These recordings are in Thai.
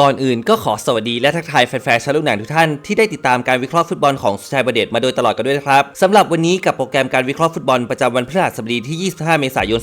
ก่อนอื่นก็ขอสวัสดีและทักทายแฟนๆชาวลูกหนังทุกท่านที่ได้ติดตามการวิเคราะห์ฟุตบอลของสุชัยประเดชมาโดยตลอดกันด้วยนะครับสำหรับวันนี้กับโปรแกรมการวิเคราะห์ฟุตบอลประจำวันพฤหัสบดีที่ 25 เมษายน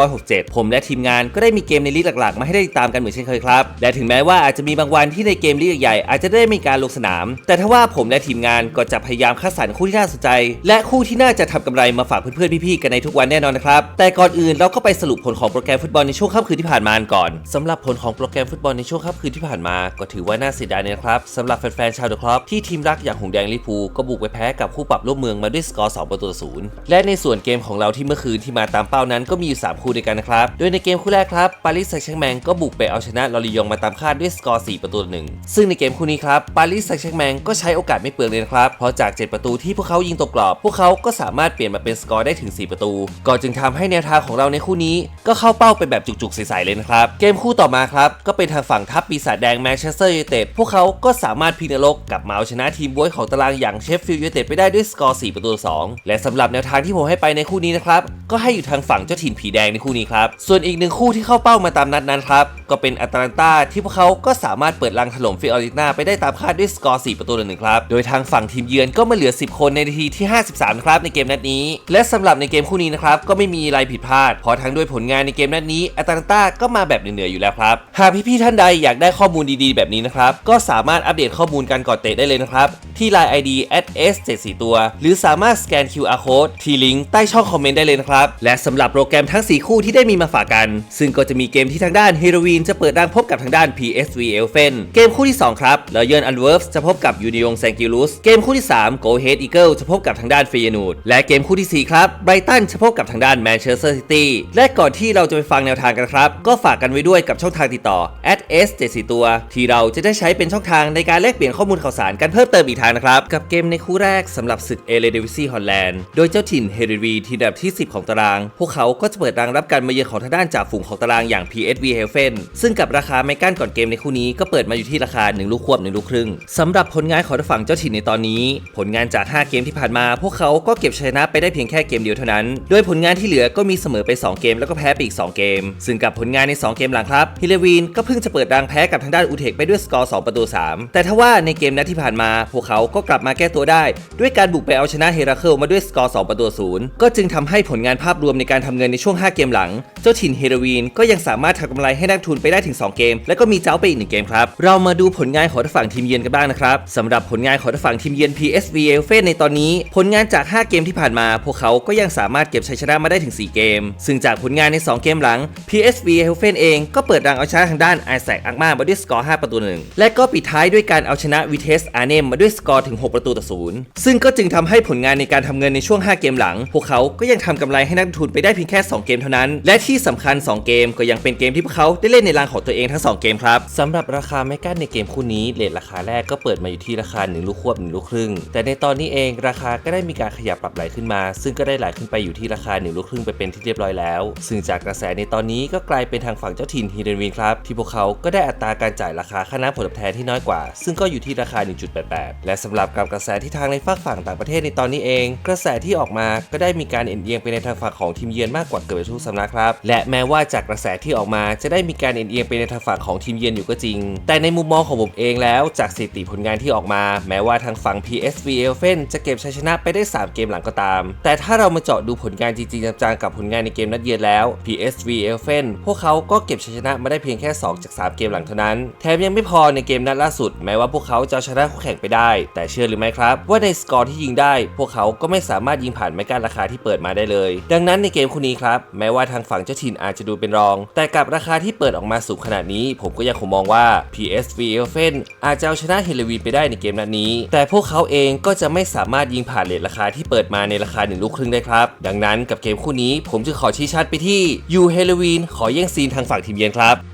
2567 ผมและทีมงานก็ได้มีเกมในลีกหลักๆ มาให้ได้ติดตามกันเหมือนเช่นเคยครับและถึงแม้ว่าอาจจะมีบางวันที่ในเกมลีกใหญ่อาจจะได้มีการลงสนาม แต่ถ้าว่าผมและทีมงานก็จะพยายามคัดสรรคู่ที่น่าสนใจ และคู่ที่น่าจะทำกำไรมาฝากเพื่อนๆพี่ๆกันในทุกวันแน่นอนนะครับแต่ก่อนอื่นเราก็ไปสรุปผลของโปรแกรมฟุตบอลในช่วงค่ำคืนที่ผ่านมาก่อนสำหรับผลของโปรแกรมฟุตบอลในช่วงค่ำคืนที่ผ่านมาก็ถือว่าน่าเสียดายนะครับสำหรับแฟนๆชาวเดอะครอปที่ทีมรักอย่างหงแดงลิพูก็บุกไปแพ้กับคู่ปรับร่วมเมืองมาด้วยสกอร์2ประตูศูนย์และในส่วนเกมของเราที่เมื่อคืนที่มาตามเป้านั้นก็มีอยู่ 3 คู่ด้วยกันนะครับ โดยในเกมคู่แรกครับปารีสแซงต์แชร์กแมงก็บุกไปเอาชนะลอริยองมาตามคาดด้วยสกอร์4ประตูหนึ่งซึ่งในเกมคู่นี้ครับปารีสแซงต์แชร์กแมงก็ใช้โอกาสไม่เปลืองเลยนะครับเพราะจาก 7 ประตูที่พวกเขายิงตกกรอบ พวกเขาก็สามารถเปลี่ยนมาเป็นสกอร์ได้ถึง 4 ประตู ก็จึงทำให้แนวทางของเราในคู่นี้ ก็เข้าเป้าไปแบบจุกๆใสๆเลยนะครับเกมคู่ต่อมาครับก็เป็นทางฝั่งทัพปีศาจแดงแมนเชสเตอร์ยูไนเต็ดพวกเขาก็สามารถพินรกกลับมาเอาชนะทีมบวยของตารางอย่างเชฟฟิลด์ยูไนเต็ดไปได้ด้วยสกอร์ 4 ประตูต่อ2และสำหรับแนวทางที่ผมให้ไปในคู่นี้นะครับ ก็ให้อยู่ทางฝั่งเจ้าถิ่นผีแดงในคู่นี้ครับ ส่วนอีกหนึ่งคู่ที่เข้าเป้ามาตามนัดนั้นครับ ก็เป็นอัตแลนตาที่พวกเขาก็สามารถเปิดลังถล่มฟิออริน่าไปได้ตามคาดด้วยสกอร์ 4 ประตูต่อหนึ่งครับ โดยทางฝั่งทีมเยือนก็มาเหลือ 10 คนในนาทีที่ 53 ครับในเกมนัดนี้ และสำหรับในเกมคู่นี้นะครับก็ไม่มีอะไรผิดพลาดเพราะทั้งด้วยผลงานในเกมนัดนี้อัตแลนตาก็มาแบบเหนือๆอยู่แล้วครับหากพี่ๆท่านใดอยากได้ข้อข้อมูลดีๆ แบบนี้นะครับ ก็สามารถอัปเดตข้อมูลกันก่อนเตะได้เลยนะครับ ที่ Line ID s 7 4 ตัว หรือสามารถสแกน QR code ที่ลิงก์ใต้ช่องคอมเมนต์ได้เลยนะครับ และสำหรับโปรแกรมทั้ง 4 คู่ที่ได้มีมาฝากกัน ซึ่งก็จะมีเกมที่ทางด้านเฮโรวีนจะเปิดดังพบกับทางด้าน PSV e l f e n เกมคู่ที่ 2 ครับล้วเยนอันเวิร์ฟจะพบกับยูนิยงแซงกิลุสเกมคู่ที่3 Go Head Eagle จะพบกับทางด้านเฟยนูดและเกมคู่ที่ 4 ครับไบรตันจะพบกับทางด้านแมนเชสเตอร์ซิตี้และก่อนที่เราจะไปฟังแนวทางกันครับก็ฝากกันไว้ด้วยกับช่องทางติดต่อ s 7 4ตัว ที่เราจะได้ใช้เป็นช่องทางในการแลกเปลี่ยนข้อมูลข่าวสารกันเพิ่มเติมอีกทางนะครับ กับเกมในคู่แรกสำหรับศึกเอเลเดวิซีฮอลแลนด์โดยเจ้าถิ่นเฮริวีทีมอันดับที่ 10 ของตาราง พวกเขาก็จะเปิดรังรับการมาเยือนของทางด้านจ่าฝูงของตารางอย่าง PSV h e l f e n ซึ่งกับราคาไม่กั้นก่อนเกมในคู่นี้ก็เปิดมาอยู่ที่ราคา1ลูกควบ1ลูกครึ่งสำหรับผลงานของทางฝั่งเจ้าถิ่นในตอนนี้ ผลงานจาก 5 เกมที่ผ่านมา พวกเขาก็เก็บชัยชนะไปได้เพียงแค่เกมเดียวเท่านั้น โดยผลงานที่เหลือก็มีเสมอไป 2 เกมแล้วก็แพ้ไปอีก 2 เกม ซึ่งกับผลงานใน 2 เกมหลังครับฮิเลวีนก็เพิ่งจะเปิดรังแพ้กับทางด้านอุเทกไปด้วยสกอร์ 2 ประตู 3 แต่ทว่าในเกมนัดที่ผ่านมา พวกเขาก็กลับมาแก้ตัวได้ ด้วยการบุกไปเอาชนะเฮราเคิลมาด้วยสกอร์ 2 ประตูศูนย์ก็จึงทำให้ผลงานภาพรวมในการทำเงินในช่วง 5 เกมหลัง เจ้าถิ่นเฮโรวีนก็ยังสามารถทำกำไรให้นักทุนไปได้ถึง 2 เกม และก็มีเจ้าไปอีกหนึ่งเกมครับ เรามาดูผลงานของทางฝั่งทีมเยือนกันบ้างนะครับสำหรับผลงานของทางฝั่งทีมเยือน PSV e l f e n ในตอนนี้ ผลงานจาก 5 เกมที่ผ่านมา พวกเขาก็ยังสามารถเก็บชัยชนะมาได้ถึง 4 เกม ซึ่งจากผลงานใน 2 เกมหลัง PSV e l f e n เองก็เปิดรังเอาชนะทางด้านไอแซคอักมามาด้วยสกอร์ 5 ประตูหนึ่งและก็ปิดท้ายด้วยการเอาชนะวิเทสอาร์เนมมาด้วยสกอร์ถึง 6 ประตูต่อศูนย์ซึ่งก็จึงทำให้ผลงานในการทำเงินในช่วง 5 เกมหลัง พวกเขาก็ยังทำกำไรให้นักทุนไปได้เพียงแค่ 2 เกมเท่านั้น และที่สำคัญ 2 เกมก็ยังเป็นเกมที่พวกเขาได้เล่นในรางของตัวเองทั้ง 2 เกมครับสำหรับราคาไม่กั้นในเกมคู่นี้เลทราคาแรกก็เปิดมาอยู่ที่ราคา1ลูกควบ1ลูกครึ่ง แต่ในตอนนี้เองราคาก็ได้มีการขยับปรับไหลขึ้นมา ซึ่งก็ได้ไหลขึ้นไปอยู่ที่ราคา1ลูกครึ่งไปเป็นที่เรียบร้อยแล้ว ซึ่งจากกระแสในตอนนี้ก็กลายเป็นทางฝั่งเจ้าถิ่นฮีเดนวินครับที่พวกเขาก็ได้อัตราการจ่ายราคาค่าน้ำผลตอบแทนที่น้อยกว่า ซึ่งก็อยู่ที่ราคา 1.88 และสำหรับกับกระแสที่ทางในฝากฝั่งต่างประเทศในตอนนี้เอง กระแสที่ออกมาก็ได้มีการเอ็นเอียงไปในทางฝั่งของทีมเยือนมากกว่าเกือบทุกสำนักครับ และแม้ว่าจากกระแสที่ออกมาจะได้มีการเอ็นเอียงไปในทางฝั่งของทีมเยือนอยู่ก็จริง แต่ในมุมมองของผมเองแล้วจากสถิติผลงานที่ออกมา แม้ว่าทางฝั่ง PSV e l f e n จะเก็บชัยชนะไปได้ 3 เกมหลังก็ตาม แต่ถ้าเรามาเจาะดูผลงานจริงๆจังๆกับผลงานในเกมนัดเยือนแล้ว PSV e l f e n พวกเขาก็เก็บชัยชนะมาได้เพียงแค่ 2 จาก 3 เกมหลังเท่านั้นแถมยังไม่พอในเกมนัดล่าสุด แม้ว่าพวกเขาจะชนะคู่แข่งไปได้ แต่เชื่อหรือไม่ครับ ว่าในสกอร์ที่ยิงได้ พวกเขาก็ไม่สามารถยิงผ่านไม้กั้นราคาที่เปิดมาได้เลย ดังนั้นในเกมคู่นี้ครับแม้ว่าทางฝั่งเจ้าถิ่นอาจจะดูเป็นรอง แต่กับราคาที่เปิดออกมาสูงขนาดนี้ ผมก็ยังคงมองว่า PSV e l f e n อาจจะเอาชนะเฮเลวีไปได้ในเกมนัดนี้ แต่พวกเขาเองก็จะไม่สามารถยิงผ่านเลทราคาที่เปิดมาในราคาหนึ่งลูกครึ่งได้ครับ ดังนั้นกับเกมคู่นี้ผมจะขอชี้ชัดไปที่ยูเฮลวีนขอแย่งซีนทางฝั่งทีมเยือนครับ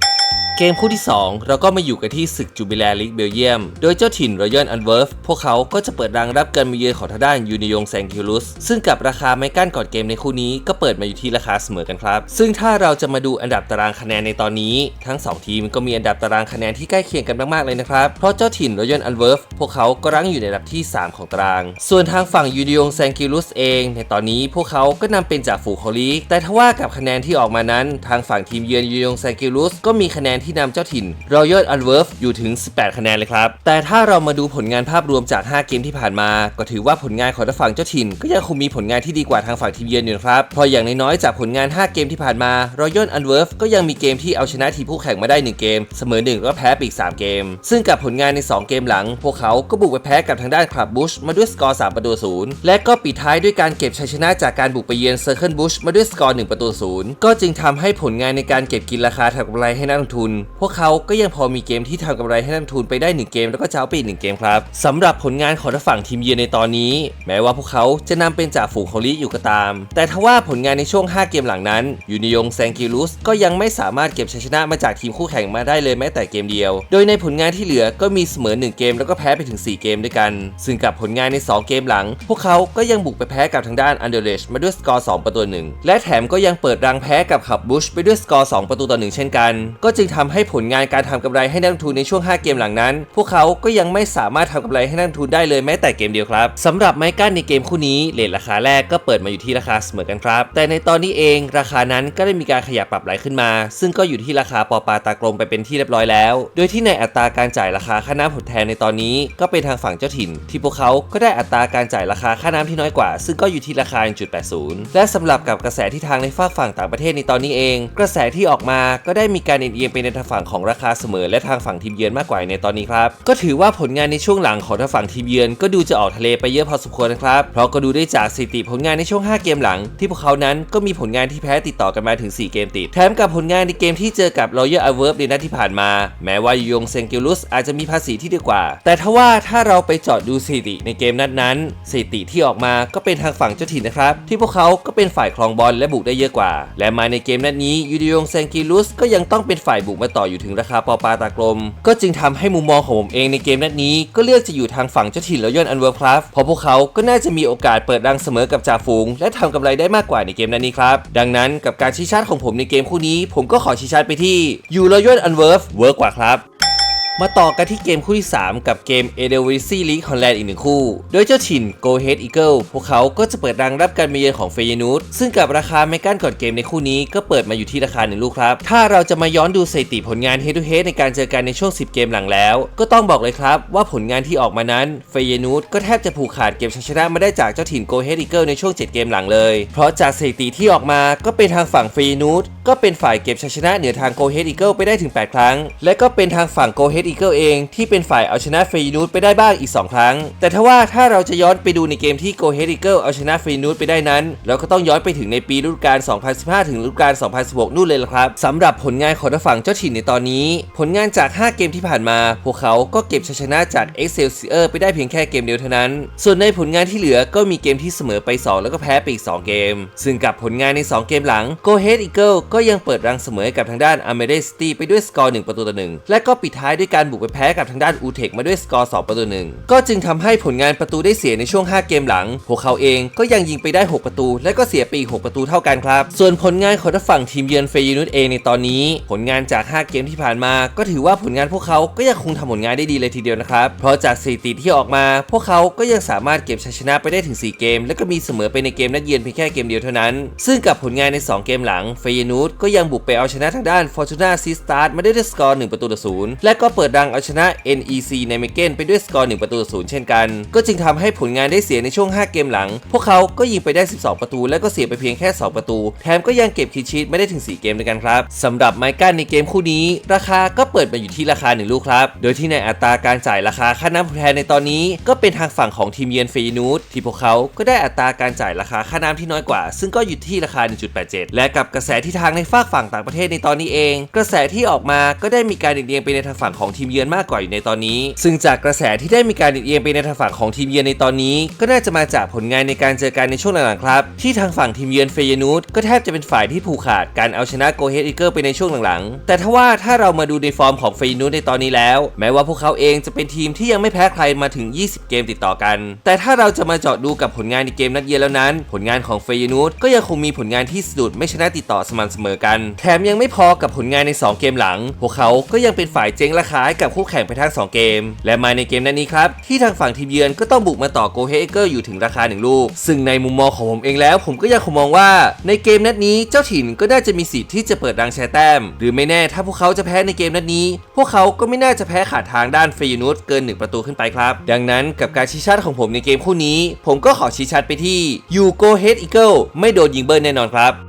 เกมคู่ที่ 2 เราก็มาอยู่กันที่ศึกจูบิแลลิกเบลเยียม โดยเจ้าถิ่นรอยัลอันเวิร์ฟพวกเขาก็จะเปิดรังรับการมาเยือนของทางด้านยูนิยงแซงคิวลุสซึ่งกับราคาไม่กั้นก่อนเกมในคู่นี้ก็เปิดมาอยู่ที่ราคาเสมอกันครับ ซึ่งถ้าเราจะมาดูอันดับตารางคะแนนในตอนนี้ ทั้ง 2 ทีมก็มีอันดับตารางคะแนนที่ใกล้เคียงกันมากๆเลยนะครับเพราะเจ้าถิ่นรอยัลอันเวิร์ฟพวกเขาก็รั้งอยู่ในอันดับที่ 3 ของตาราง ส่วนทางฝั่งยูนิยงแซงคิวลุสเอง ในตอนนี้พวกเขาก็นำเป็นจากฝูงของลีกแต่ทว่ากับคะแนนที่ออกมานั้น ทางฝั่งทีมเยือนยูนิยงแซงคิวลุสก็มีคะแนนที่นำเจ้าถิ่น Royal a n w e r p อยู่ถึง 18 คะแนนเลยครับ แต่ถ้าเรามาดูผลงานภาพรวมจาก 5 เกมที่ผ่านมา ก็ถือว่าผลงานของทางฝั่งเจ้าถิ่น ก็ยังคงมีผลงานที่ดีกว่าทางฝั่งทีมเยือนอยู่ครับเพราะอย่างน้อยๆจากผลงาน 5 เกมที่ผ่านมา Royal a n w e r p ก็ยังมีเกมที่เอาชนะทีมคู่แข่งมาได้ 1 เกม เสมอ1แล้วก็แพ้ไปอีก 3 เกม ซึ่งกับผลงานใน 2 เกมหลัง พวกเขาก็บุกไปแพ้กับทางด้านคลับบุชมาด้วยสกอร์ 3 ประตูศูนย์และก็ปิดท้ายด้วยการเก็บชัยชนะจากการบุกไปเยือนเซอร์เคิลบุชมาด้วยสกอร์ 1 ประตูศูนย์ก็จึงทำให้ผลงานในการเก็บกินราคาทำกำไรให้นักลงทุนพวกเขาก็ยังพอมีเกมที่ทำกำไรให้นักทุนไปได้1เกมแล้วก็เจ้าไปอีกหนึ่งเกมครับสำหรับผลงานของทางฝั่งทีมเยือนในตอนนี้ แม้ว่าพวกเขาจะนำเป็นจ่าฝูงของลีอยู่ก็ตาม แต่ทว่าผลงานในช่วง 5 เกมหลังนั้นยูนิยงแซงกิลุสก็ยังไม่สามารถเก็บชัยชนะมาจากทีมคู่แข่งมาได้เลยแม้แต่เกมเดียว โดยในผลงานที่เหลือก็มีเสมอ 1 เกมแล้วก็แพ้ไปถึง 4 เกมด้วยกัน ซึ่งกับผลงานใน 2 เกมหลัง พวกเขาก็ยังบุกไปแพ้กับทางด้านอันเดอร์เลชมาด้วยสกอร์ 2 ประตูหนึ่งและแถมก็ยังเปิดรังแพ้กับขับบุชไปด้วยสกอร์ 2 ประตูต่อหนึ่งเช่นกัน ก็จึงททำให้ผลงานการทำกำไรให้นักลงทุนในช่วง 5 เกมหลังนั้น พวกเขาก็ยังไม่สามารถทำกำไรให้นักลงทุนได้เลยแม้แต่เกมเดียวครับสำหรับไม้กั้นในเกมคู่นี้เลทราคาแรกก็เปิดมาอยู่ที่ราคาเสมอกันครับ แต่ในตอนนี้เองราคานั้นก็ได้มีการขยับปรับไหลขึ้นมา ซึ่งก็อยู่ที่ราคาปอปาตากลมไปเป็นที่เรียบร้อยแล้ว โดยที่ในอัตราการจ่ายราคาค่าน้ำผลแทนในตอนนี้ก็เป็นทางฝั่งเจ้าถิ่น ที่พวกเขาก็ได้อัตราการจ่ายราคาค่าน้ำที่น้อยกว่า ซึ่งก็อยู่ที่ราคา1.80 และสำหรับกับกระแสที่ทางในฝากฝั่งต่างประเทศในตอนนี้เอง กระแสที่ออกมาก็ได้มีการเอียงไปในทางฝั่งของราคาเสมอ และทางฝั่งทีมเยือนมากกว่าในตอนนี้ครับก็ถือว่าผลงานในช่วงหลังของทางฝั่งทีมเยือนก็ดูจะออกทะเลไปเยอะพอสมควรนะครับเพราะก็ดูได้จากสถิติผลงานในช่วง 5 เกมหลัง ที่พวกเขานั้นก็มีผลงานที่แพ้ติดต่อกันมาถึง 4 เกมติดแถมกับผลงานในเกมที่เจอกับ Royal a v e r b ในนัดที่ผ่านมา แม้ว่ายูยงเซงกิลุสอาจจะมีภาษีที่ดีกว่า แต่ทว่าถ้าเราไปเจาะดูสถิติในเกมนัดนั้นสถิติที่ออกมาก็เป็นทางฝั่งเจ้าถิ่นนะครับ ที่พวกเขาก็เป็นฝ่ายครองบอลและบุกได้เยอะกว่า และมาในเกมนัดนี้ยูดิยงเซงกิลุสก็ยังต้องเป็นฝ่ายบุกมาต่ออยู่ถึงราคาปอปาตากลม ก็จึงทำให้มุมมองของผมเองในเกมนัดนี้ ก็เลือกจะอยู่ทางฝั่งเจ้าถิ่นแล้วย่นอันเวอร์ครับเพราะพวกเขาก็น่าจะมีโอกาสเปิดรังเสมอกับจ่าฝูง และทำกำไรได้มากกว่าในเกมนัดนี้ครับ ดังนั้นกับการชี้ชาร์ตของผมในเกมคู่นี้ ผมก็ขอชี้ชาร์ตไปที่ยูรอยอนอันเวิร์ฟเวิร์กกว่าครับ มาต่อกันที่เกมคู่ที่ 3 กับเกม e d e l w i s League Holland อีกหนึ่งคู่ โดยเจ้าถิ่น Go Ahead Eagle พวกเขาก็จะเปิดรังรับการมาเยือนของเฟยนูตซึ่งกับราคาไม่กั้นก่อนเกมในคู่นี้ก็เปิดมาอยู่ที่ราคาหนึ่งลูกครับ ถ้าเราจะมาย้อนดูสถิติผลงาน Head to Head ในการเจอกันในช่วง 10 เกมหลังแล้ว ก็ต้องบอกเลยครับว่าผลงานที่ออกมานั้นเฟยนูตก็แทบจะผูกขาดเกมชัยชนะมาได้จากเจ้าถิ่น Go Ahead Eagle ในช่วง 7 เกมหลังเลย เพราะจากสถิติที่ออกมาก็เป็นทางฝั่งเฟยนูตก็เป็นฝ่ายเก็บชัยชนะเหนือทาง Go Ahead Eagle ไปได้ถึง 8 ครั้ง และก็เป็นทางฝั่ง Go Ahead Eagle เองที่เป็นฝ่ายเอาชนะเฟยนูตไปได้บ้างอีก 2 ครั้ง แต่ถ้าว่าถ้าเราจะย้อนไปดูในเกมที่ Go Ahead Eagle เอาชนะเฟยนูตไปได้นั้น เราก็ต้องย้อนไปถึงในปีฤดูกาล 2015 ถึงฤดูกาล 2016 นู่นเลยละครับสำหรับผลงานของทางฝั่งเจ้าถิ่นในตอนนี้ ผลงานจาก 5 เกมที่ผ่านมา พวกเขาก็เก็บชัยชนะจาก Excelsior ไปได้เพียงแค่เกมเดียวเท่านั้น ส่วนในผลงานที่เหลือก็มีเกมที่เสมอไป 2 แล้วก็แพ้ไปอีก 2 เกม ซึ่งกับผลงานใน 2 เกมหลัง Go Ahead Eagle ก็ยังเปิดรังเสมอกับทางด้าน a m e r e City ไปด้วยสกอร์1ประตูต่อ1และก็ปิดท้ายด้วยการบุกไปแพ้กับทางด้าน u t e c มาด้วยสกอร์2ประตู1ก็จึงทำให้ผลงานประตูได้เสียในช่วง 5 เกมหลัง พวกเขาเองก็ยังยิงไปได้ 6 ประตู และก็เสียไปอีก6ประตูเท่ากันครับ ส่วนผลงานของทางฝั่งทีมเยือนเฟยนูตเองในตอนนี้ ผลงานจาก 5 เกมที่ผ่านมา ก็ถือว่าผลงานพวกเขาก็ยังคงทำผลงานได้ดีเลยทีเดียวนะครับ เพราะจากสถิติที่ออกมา พวกเขาก็ยังสามารถเก็บชัยชนะไปได้ถึง 4 เกม และก็มีเสมอไปในเกมนัดเยือนเพียงแค่เกมเดียวเท่านั้น ซึ่งกับผลงานใน 2 เกมหลังเฟยนูตก็ยังบุกไปเอาชนะทางด้านฟอร์จูน่าซีสตาร์มาได้ด้วยสกอร์1ประตูต่อศูนย์และก็เปิดดังเอาชนะ NEC ในเมเกนไปด้วยสกอร์ 1 ประตูต่อศูนย์เช่นกัน ก็จึงทำให้ผลงานได้เสียในช่วง 5 เกมหลัง พวกเขาก็ยิงไปได้ 12 ประตู และก็เสียไปเพียงแค่ 2 ประตู แถมก็ยังเก็บคิดชีตไม่ได้ถึง 4 เกมด้วยกันครับสำหรับไมกั้นในเกมคู่นี้ ราคาก็เปิดมาอยู่ที่ราคา 1 ลูกครับ โดยที่ในอัตราการจ่ายราคาค่าน้ำแทนในตอนนี้ ก็เป็นทางฝั่งของทีมเยือนเฟยนูตที่พวกเขาก็ได้อัตราการจ่ายราคาค่าน้ำที่น้อยกว่า ซึ่งก็อยู่ที่ราคา 1.87 และกับกระแสที่ทางในฝากฝั่งต่างประเทศในตอนนี้เอง กระแสที่ออกมาก็ได้มีการเอียงไปในทางฝั่งของทีมเยือนมากกว่าอยู่ในตอนนี้ ซึ่งจากกระแสที่ได้มีการเอียงไปในทางฝั่งของทีมเยือนในตอนนี้ ก็น่าจะมาจากผลงานในการเจอกันในช่วงหลังๆครับ ที่ทางฝั่งทีมเยือนเฟยนูตก็แทบจะเป็นฝ่ายที่ผูกขาดการเอาชนะโกเฮดอีเกิลไปในช่วงหลังๆ แต่ถ้าว่าถ้าเรามาดูในฟอร์มของเฟยนูตในตอนนี้แล้ว แม้ว่าพวกเขาเองจะเป็นทีมที่ยังไม่แพ้ใครมาถึง 20 เกมติดต่อกัน แต่ถ้าเราจะมาเจาะดูกับผลงานในเกมนัดเยือนแล้วนั้น ผลงานของเฟยนูตก็ยังคงมีผลงานที่สะดุดไม่ชนะติดต่อสม่ำเสมอกัน แถมยังไม่พอกับผลงานใน 2 เกมหลัง พวกเขาก็ยังเป็นฝ่ายเจ๊งราคาท้ายกับคู่แข่งไปทั้ง 2 เกม และมาในเกมนั้นนี้ครับ ที่ทางฝั่งทีมเยือนก็ต้องบุกมาต่อโกเฮเกอร์อยู่ถึงราคา 1 ลูก ซึ่งในมุมมองของผมเองแล้ว ผมก็ยังคงมองว่า ในเกมนัดนี้เจ้าถิ่นก็น่าจะมีสิทธิ์ที่จะเปิดรังแชร์แต้ม หรือไม่แน่ถ้าพวกเขาจะแพ้ในเกมนัดนี้ พวกเขาก็ไม่น่าจะแพ้ขาดทางด้านเฟยนูสเกิน 1 ประตูขึ้นไปครับ ดังนั้นกับการชี้ชัดของผมในเกมคู่นี้ ผมก็ขอชี้ชัดไปที่ยูโกเฮดอีเกิลไม่โดนยิงเบิร์นแน่นอนครับ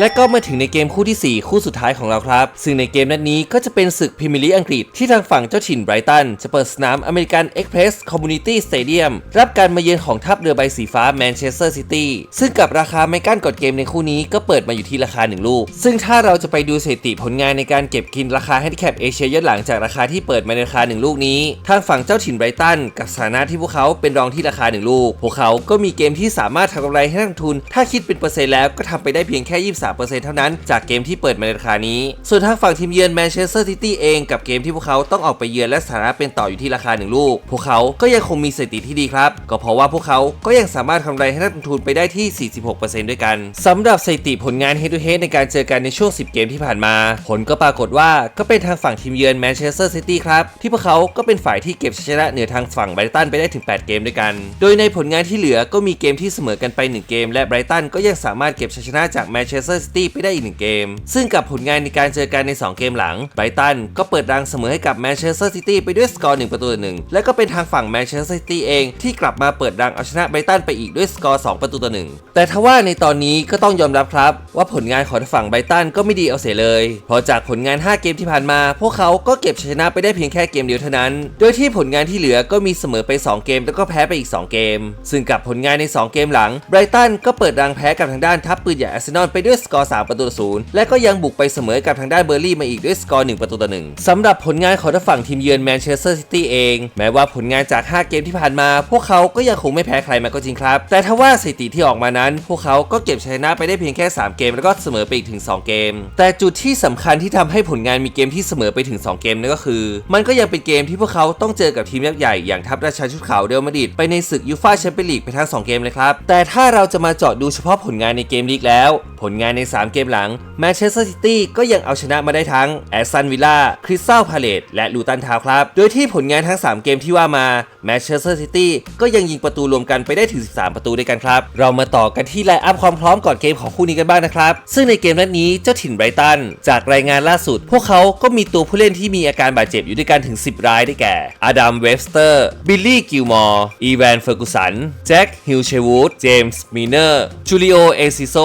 และก็มาถึงในเกมคู่ที่ 4 คู่สุดท้ายของเราครับ ซึ่งในเกมนัดนี้ก็จะเป็นศึกพรีเมียร์ลีกอังกฤษที่ทางฝั่งเจ้าถิ่นไบรตัน จะเปิดสนามอเมริกันเอ็กเพรสคอมมูนิตี้สเตเดียมรับการมาเยือนของทัพเรือใบสีฟ้าแมนเชสเตอร์ซิตี้ซึ่งกับราคาไม่กั้นกดเกมในคู่นี้ก็เปิดมาอยู่ที่ราคา 1 ลูก ซึ่งถ้าเราจะไปดูสถิติผลงานในการเก็บกินราคาแฮนดิแคปเอเชียย้อนหลังจากราคาที่เปิดมาในราคา 1 ลูกนี้ ทางฝั่งเจ้าถิ่นไบรตันกับสถานะที่พวกเขาเป็นรองที่ราคา 1 ลูก พวกเขาก็มีเกมที่สามารถทำกำไรให้นักทุน ถ้าคิดเป็นเปอร์เซ็นต์แล้วก็ทำไปได้เพียงแค่23เท่านั้น จากเกมที่เปิดมาในราคานี้ ส่วนทางฝั่งทีมเยือนแมนเชสเตอร์ซิตี้เองกับเกมที่พวกเขาต้องออกไปเยือนและสถานะเป็นต่ออยู่ที่ราคา1ลูก พวกเขาก็ยังคงมีสถิติที่ดีครับ ก็เพราะว่าพวกเขาก็ยังสามารถทำกำไรให้นักลงทุนไปได้ที่ 46%ด้วยกันสำหรับสถิติผลงาน head to head ในการเจอกันในช่วง 10 เกมที่ผ่านมา ผลก็ปรากฏว่าก็เป็นทางฝั่งทีมเยือนแมนเชสเตอร์ซิตี้ครับ ที่พวกเขาก็เป็นฝ่ายที่เก็บชัยชนะเหนือทางฝั่งไบรตันไปได้ถึง 8 เกมด้วยกัน โดยในผลงานที่เหลือก็มีเกมที่เสมอกันไป 1 เกม และไบรตันก็ยังสามารถเก็บชนะจากแมนเชสเตอร์ซิตี้ไปได้อีก1เกม ซึ่งกับผลงานในการเจอกันใน 2 เกมหลังไบรตันก็เปิดรังเสมอให้กับแมนเชสเตอร์ซิตี้ไปด้วยสกอร์1ประตูต่อหนึ่งและก็เป็นทางฝั่งแมนเชสเตอร์ซิตี้เองที่กลับมาเปิดรังเอาชนะไบรตันไปอีกด้วยสกอร์2ประตูต่อหนึ่งแต่ทว่าในตอนนี้ก็ต้องยอมรับครับ ว่าผลงานของฝั่งไบรตันก็ไม่ดีเอาเสียเลยเพราะจากผลงาน 5 เกมที่ผ่านมา พวกเขาก็เก็บชัยชนะไปได้เพียงแค่เกมเดียวเท่านั้น โดยที่ผลงานที่เหลือก็มีเสมอไป 2 เกมแล้วก็แพ้ไปอีก 2 เกม ซึ่งกับผลงานใน 2 เกมหลังไบรตันก็เปิดรังแพ้กับทางด้านทัพปืนใหญ่อาร์เซนอลไปด้วยสกอร์3ประตูต่อศูนย์และก็ยังบุกไปเสมอกับทางด้านเบอร์ลี่มาอีกด้วยสกอร์1ประตูต่อหนึ่งสำหรับผลงานของทางฝั่งทีมเยือนแมนเชสเตอร์ซิตี้เอง แม้ว่าผลงานจาก 5 เกมที่ผ่านมา พวกเขาก็ยังคงไม่แพ้ใครมาก็จริงครับ แต่ถ้าว่าสถิติที่ออกมานั้น พวกเขาก็เก็บชนะไปได้เพียงแค่ 3 เกม แล้วก็เสมอไปอีกถึง 2 เกม แต่จุดที่สำคัญที่ทำให้ผลงานมีเกมที่เสมอไปถึง 2 เกมนั่นก็คือ มันก็ยังเป็นเกมที่พวกเขาต้องเจอกับทีมยักษ์ใหญ่อย่างทัพราชาชุดขาวเรอัลมาดิดไปในศึกยูฟ่าแชมเปี้ยนลีกไปทั้ง 2 เกมเลยครับแต่ถ้าเราจะมาเจาะดูเฉพาะผลงานในเกมลีกแล้ว ผลงานใน 3 เกมหลังแมนเชสเตอร์ซิตี้ก็ยังเอาชนะมาได้ทั้งแอสตันวิลล่าคริสตัลพาเลตและลูตันทาวครับ โดยที่ผลงานทั้ง 3 เกมที่ว่ามาแมนเชสเตอร์ซิตี้ก็ยังยิงประตูรวมกันไปได้ถึง 13 ประตูด้วยกันครับ เรามาต่อกันที่ไลน์อัพความพร้อมก่อนเกมของคู่นี้กันบ้างนะครับ ซึ่งในเกมนัดนี้เจ้าถิ่นไบรตันจากรายงานล่าสุด พวกเขาก็มีตัวผู้เล่นที่มีอาการบาดเจ็บอยู่ด้วยกันถึง 10 รายได้แก่อดัมเวสเตอร์บิลลี่กิลมอร์อีแวนเฟอร์กูสันแจ็คฮิลเชวูดเจมส์มีเนอร์จูริโอเอซิโซ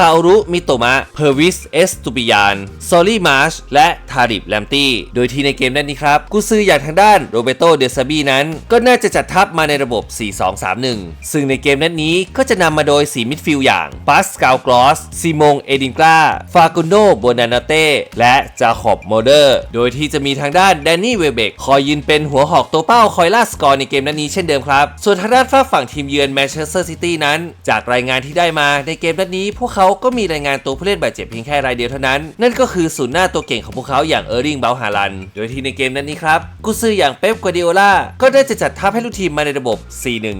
คารุมิโตมะ เพอร์วิส เอสตูปิยาน ซอลี่มาร์ช และทาริบแลมตี้ โดยที่ในเกมนั้นนี้ครับ กุซืออย่างทางด้านโรเบโต เดซาบีนั้น ก็น่าจะจัดทัพมาในระบบ 4-2-3-1 ซึ่งในเกมนั้นนี้ก็จะนำมาโดย4มิดฟิลด์อย่างปาสกาลกลอส ซิมง เอดินกลาฟากุนโนโบนานาเต้ และจาคอบโมเดอร์ โดยที่จะมีทางด้านแดนนี่ เวเบก คอยยืนเป็นหัวหอกตัวเป้า คอยล่าสกอร์ในเกมนั้นนี้เช่นเดิมครับ ส่วนทางด้านฝั่งทีมเยือนแมนเชสเตอร์ซิตี้นั้น จากรายงานที่ได้มาในเกมนั้นนี้พวกเขาาก็มีรายงานตัวผู้เล่นบาดเจ็บเพียงแค่รายเดียวเท่านั้น นั่นก็คือศูนย์หน้าตัวเก่งของพวกเขาอย่างเออร์ริงเบลฮาลัน โดยที่ในเกมนั้นนี้ครับ กุซืออย่างเป๊ปกัวดิโอลาก็ได้จะจัดทัพให้ลูกทีมมาในระบบ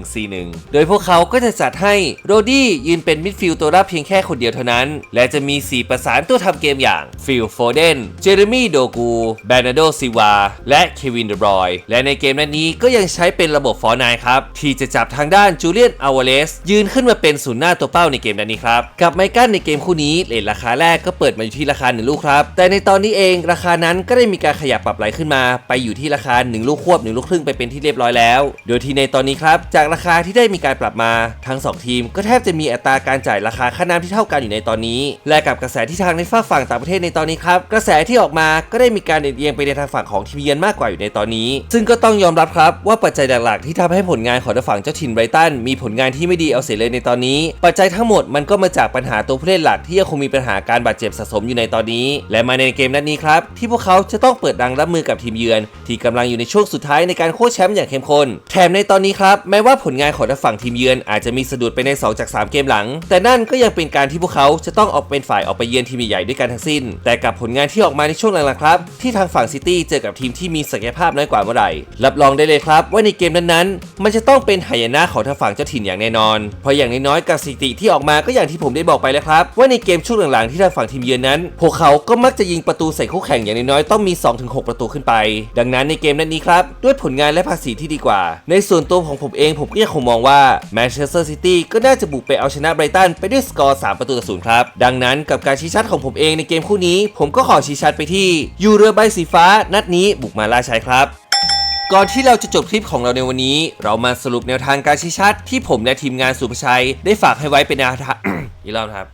4-1-4-1 โดยพวกเขาก็จะจัดให้โรดี้ยืนเป็นมิดฟิลด์ตัวรับเพียงแค่คนเดียวเท่านั้น และจะมี 4 ประสานตัวทำเกมอย่างฟิลโฟเดน เจเรมี่โดกู แบนาโดซิวา และเควินเดบรอยและในเกมนั้นนี้ก็ยังใช้เป็นระบบฟอร์นายครับที่จะจับทางด้านจูเลียนอาวาเลสยืนขึ้นมาเป็นศูนย์หน้าตัวเป้าในเกมนั้นนี้ครับกับไมกันในเกมคู่นี้เลทราคาแรกก็เปิดมาอยู่ที่ราคา 1 ลูกครับ แต่ในตอนนี้เองราคานั้นก็ได้มีการขยับปรับไหลขึ้นมา ไปอยู่ที่ราคา 1 ลูกควบ 1 ลูกครึ่งไปเป็นที่เรียบร้อยแล้ว โดยที่ในตอนนี้ครับจากราคาที่ได้มีการปรับมาทั้ง 2 ทีม ก็แทบจะมีอัตราการจ่ายราคาค่าน้ำที่เท่ากันอยู่ในตอนนี้ และกับกระแสที่ทางในฝากฝั่งต่างประเทศในตอนนี้ครับกระแสที่ออกมาก็ได้มีการเอียงไปในทางฝั่งของทีมเยือนมากกว่าอยู่ในตอนนี้ ซึ่งก็ต้องยอมรับครับว่าปัจจัยหลักๆที่ทำให้ผลงานของทางฝั่งเจ้าถิ่นไบรตันมีผลงานที่ไม่ดีเอาเสียเลยในตอนนี้ ปัจจัยทั้งหมดมันก็มาจากปัญหาตัวผู้เล่นหลักที่ยังคงมีปัญหาการบาดเจ็บสะสมอยู่ในตอนนี้ และมาในเกมนัดนี้ครับ ที่พวกเขาจะต้องเปิดดังรับมือกับทีมเยือน ที่กำลังอยู่ในช่วงสุดท้ายในการโค้ชแชมป์อย่างเข้มข้นแถมในตอนนี้ครับแม้ว่าผลงานของทางฝั่งทีมเยือนอาจจะมีสะดุดไปใน 2 จาก 3 เกมหลัง แต่นั่นก็ยังเป็นการที่พวกเขาจะต้องออกเป็นฝ่ายออกไปเยือนทีมใหญ่ด้วยกันทั้งสิ้น แต่กับผลงานที่ออกมาในช่วงหลังๆครับที่ทางฝั่งซิตี้เจอกับทีมที่มีศักยภาพน้อยกว่าเมื่อไหร่รับรองได้เลยครับ ว่าในเกมนั้นๆ มันจะต้องเป็นหายนะของทางฝั่งเจ้าถิ่นอย่างแน่นอน เพราะอย่างน้อยๆกับสถิติที่ออกมาก็อย่างที่ผมได้บอกไปแล้วครับ ว่าในเกมช่วงหลังๆที่ทางฝั่งทีมเยือนนั้น พวกเขาก็มักจะยิงประตูใส่คู่แข่งอย่างน้อยๆต้องมี 2-6 ประตูขึ้นไป ดังนั้นในเกมนัดนี้ครับ ด้วยผลงานและภาษีที่ดีกว่า ในส่วนตัวของผมเองผมก็ยังคงมองว่าแมนเชสเตอร์ซิตี้ก็น่าจะบุกไปเอาชนะไบรตันไปด้วยสกอร์ 3 ประตูต่อศูนย์ครับ ดังนั้นกับการชี้ชัดของผมเองในเกมคู่นี้ ผมก็ขอชี้ชัดไปที่ยูเรือใบสีฟ้า นัดนี้บุกมาล่าชัยครับก่อนที่เราจะจบคลิปของเราในวันนี้ เรามาสรุปแนวทางการชี้ชัด ที่ผมและทีมงานสุภชัย ได้ฝากให้ไว้เป็นแนวทาง อีกรอบครับ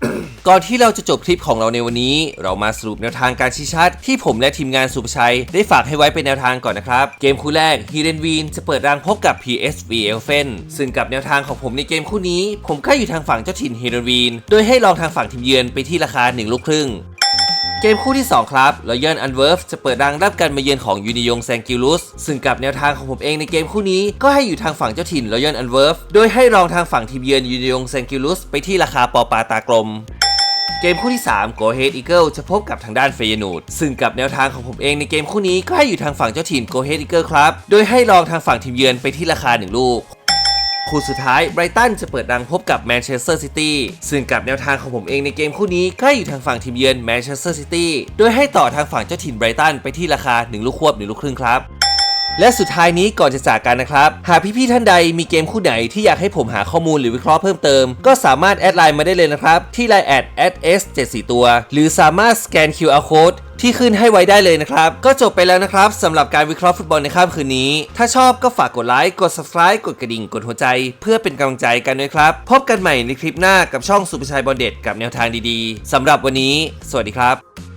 ก่อนที่เราจะจบคลิปของเราในวันนี้ เรามาสรุปแนวทางการชี้ชัด ที่ผมและทีมงานสุภชัย ได้ฝากให้ไว้เป็นแนวทางก่อนนะครับ เกมคู่แรกฮีเรนวีนจะเปิดรังพบกับ PSV e l f e n ซึ่งกับแนวทางของผมในเกมคู่นี้ ผมก็อยู่ทางฝั่งเจ้าถิ่นฮีเรนวีนโดยให้ลองทางฝั่งทีมเยือนไปที่ราคา1ลูกครึ่ง เกมคู่ที่ 2 ครับรอยัลอันเวิร์ฟจะเปิดรังรับการมาเยือนของยูนิยงแซงกิลุสซึ่งกับแนวทางของผมเองในเกมคู่นี้ก็ให้อยู่ทางฝั่งเจ้าถิ่นรอยัลอันเวิร์ฟโดยให้รองทางฝั่งทีมเยือนยูนิยงแซงกิลุสไปที่ราคาปอปาตากลมเกมคู่ที่3 Go Ahead Eagle จะพบกับทางด้านเฟยนูดซึ่งกับแนวทางของผมเองในเกมคู่นี้ก็ให้อยู่ทางฝั่งเจ้าถิ่น Go Ahead Eagle ครับ โดยให้รองทางฝั่งทีมเยือนไปที่ราคา 1 ลูก คู่สุดท้ายไบรตันจะเปิดดังพบกับแมนเชสเตอร์ซิตี้ซึ่งกับแนวทางของผมเองในเกมคู่นี้ก็อยู่ทางฝั่งทีมเยือนแมนเชสเตอร์ซิตี้โดยให้ต่อทางฝั่งเจ้าถิ่นไบรตันไปที่ราคา 1 ลูกควบ 1 ลูกครึ่งครับ และสุดท้ายนี้ก่อนจะจากกันนะครับ หากพี่ๆท่านใดมีเกมคู่ไหนที่อยากให้ผมหาข้อมูลหรือวิเคราะห์เพิ่มเติม ก็สามารถแอดไลน์มาได้เลยนะครับ ที่ Line แอด s74 ตัว หรือสามารถสแกน QR code ที่ขึ้นให้ไว้ได้เลยนะครับ ก็จบไปแล้วนะครับสำหรับการวิเคราะห์ฟุตบอลในค่ำคืนนี้ ถ้าชอบก็ฝากกดไลค์กด subscribe กดกระดิ่ง กดหัวใจ เพื่อเป็นกำลังใจกันด้วยครับ พบกันใหม่ในคลิปหน้ากับช่องสุภชัยบอลเด็ดกับแนวทางดีๆสำหรับวันนี้ สวัสดีครับ